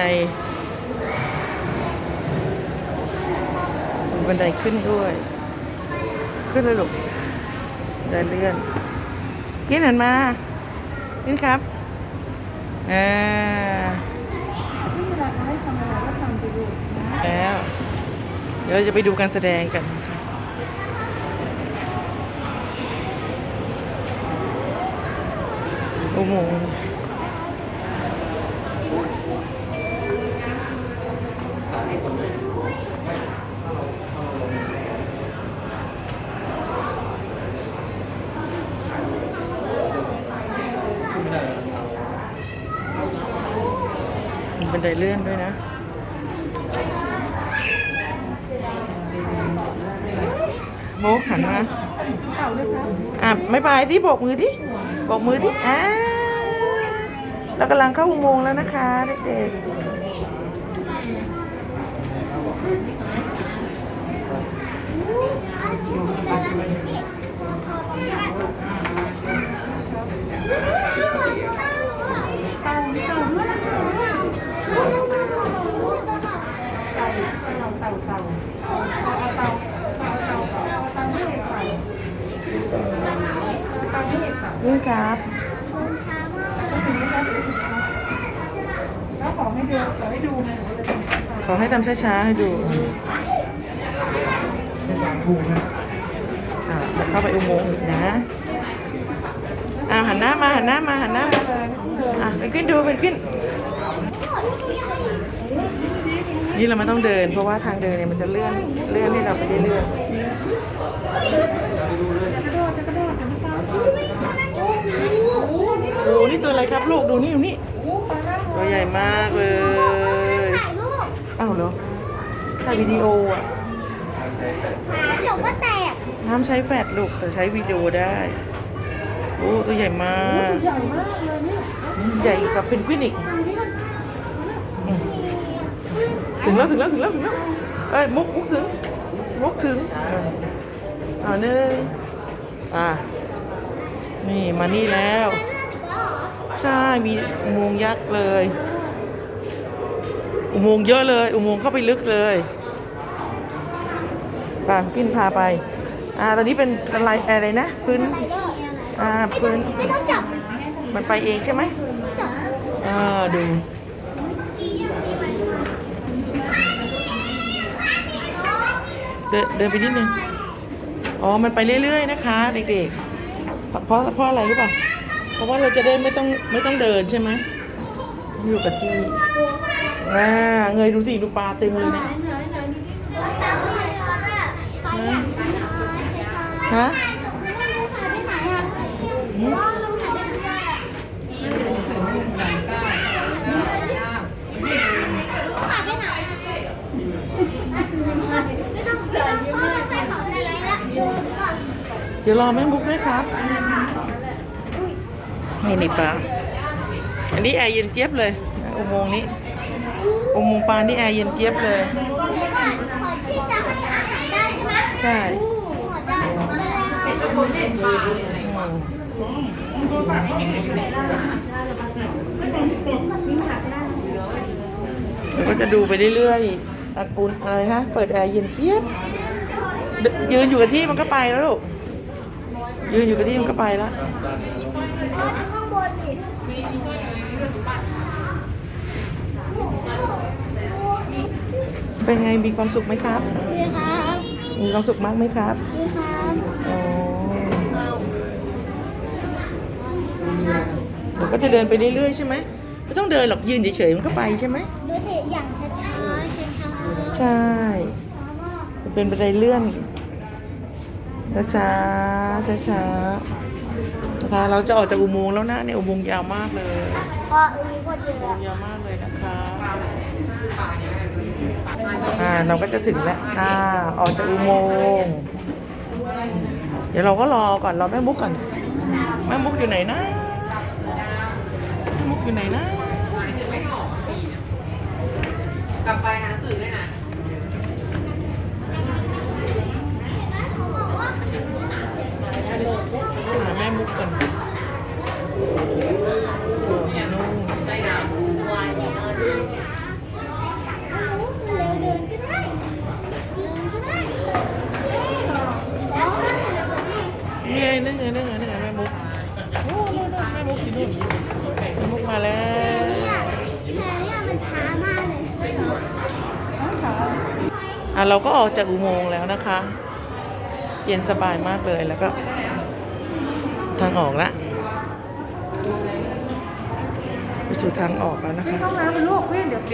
ในบันไดขึ้นด้วย ขึ้นเลยลูกบันไดเลื่อนกินหันมากินครับอ่าแล้ว เดี๋ยวเราจะไปดูการแสดงกันอุโมงค์ มีบันไดเลื่อนด้วยนะโมกหันมาอะไม่ไปที่โบกมือที่โบกมือที่อ่าเรากำลังเข้าอุโมงค์แล้วนะคะเด็กๆ นี่ครับแล้วขอให้ดูขอให้ดูไงหนูเลยขอให้ทำช้าๆให้ดูอะเดี๋ยวเข้าไปอุโมงค์อีกนะ อ่าหันหน้ามาหันหน้ามาหันหน้ามาอะไปขึ้นดูไปขึ้น นี่เราไม่ต้องเดิน เพราะว่าทางเดินเนี่ยมันจะเลื่อนเลื่อนให้เราไปได้เรื่อยจะกระโดดจะกระโดดจะไม่ตาม ๆดูนี่ ตัวอะไรครับลูกดูนี่ดูนี่โอ้ปลาหน้าตัวใหญ่มากเลยอ้าวเหรอถ่ายวิดีโออะเดี๋ยวก็แตกห้ามใช้แฟลชลูกแต่ใช้วิดีโอได้โอ้ตัวใหญ่มากใหญ่มากเลยเนี่ยใหญ่กว่าเพนกวินอีกดูนี่มันอืมถึงแล้วถึงแล้วถึงแล้วถึงแล้วเอ้ยมุกมุกถึงมุกถึงอ่าอ่าหนึ่งอ่านี่มานี่แล้ว ใช่ มีอุโมงค์ยักษ์เลย อุโมงค์เยอะเลย อุโมงค์เข้าไปลึกเลยปามกินพาไป อ่า ตอนนี้เป็นอะไรอะไรนะ พื้น อ่า พื้น ไม่ต้องจับ มันไปเองใช่ไหมอ่าดูเดินเดินไปนิดนึง อ๋อ มันไปเรื่อยๆนะคะ เด็กๆ เพราะเพราะอะไรรู้ป่ะ เพราะว่าเราจะได้ไม่ต้องไม่ต้องเดินใช่ไหมอยู่กับที่อ่าเงยดูสิดูปลาเต็มเลยนี่ยแต่ว่าไหนตอนแรกไปอย่างช้าๆช้าๆฮะเดี๋ยวรอแม่บุ๊กด้วยครับ นี่นี่ปลา อันนี้แอร์เย็นเจี๊ยบเลย อุโมงค์นี้ อุโมงค์ปลานี่แอร์เย็นเจี๊ยบเลยเดี๋ยวก่อนขอที่จะให้อาหารได้ใช่ไหมใช่ หัวได้หัวได้แล้วอืมเดี๋ยวก็จะดูไปเรื่อยๆอักอุ่นอะไรฮะ เปิดแอร์เย็นเจี๊ยบเดยืนอยู่กับที่มันก็ไปแล้วลูก ยืนอยู่กับที่มันก็ไปแล้วอ๋อข้างบนดิ เป็นไงมีความสุขไหมครับนี่ครับมีความสุขมากไหมครับนี่ครับอ๋อเดี๋ยวก็จะเดินไปเรื่อยๆใช่ไหมไม่ต้องเดินหรอกยืนเฉยๆมันก็ไปใช่ไหมดูดิอย่างช้าๆช้าๆใช่มันเป็นบันไดเลื่อนช้าช้าช้าๆนะคะเราจะออกจากอุโมงค์แล้วนะเนี่ยอุโมงค์ยาวมากเลย เพราะมีคนเยอุโมอะงค์ยาวมากเลยนะคะอ่าเราก็จะถึงแล้วอ่าออกจากอุโมงค์เดี๋ยวเราก็รอก่อนรอแม่มุกก่อนแม่มุกอยู่ไหนนะแม่มุกอยู่ไหนนะกลับไปหาสื่อด้วยนะ หาแม่มุกก่อนโอ้โหนู่น ได้นะ นี่ไงนั่นไงนั่นไงนั่นไงแม่มุกโอ้โน่นโน่นแมุกอยู่นู่นแม่มุกมาแล้วแต่เนี่ยมันช้ามากเลยใช่เหรออะเราก็ออกจากอุโมงค์แล้วนะคะ เย็นสบายมากเลยแล้วก็ ทางออกละไปสู่ทางออกแล้วนะคะห้องน้ำเป็นลูกพี่เดี๋ยวเดี๋ยว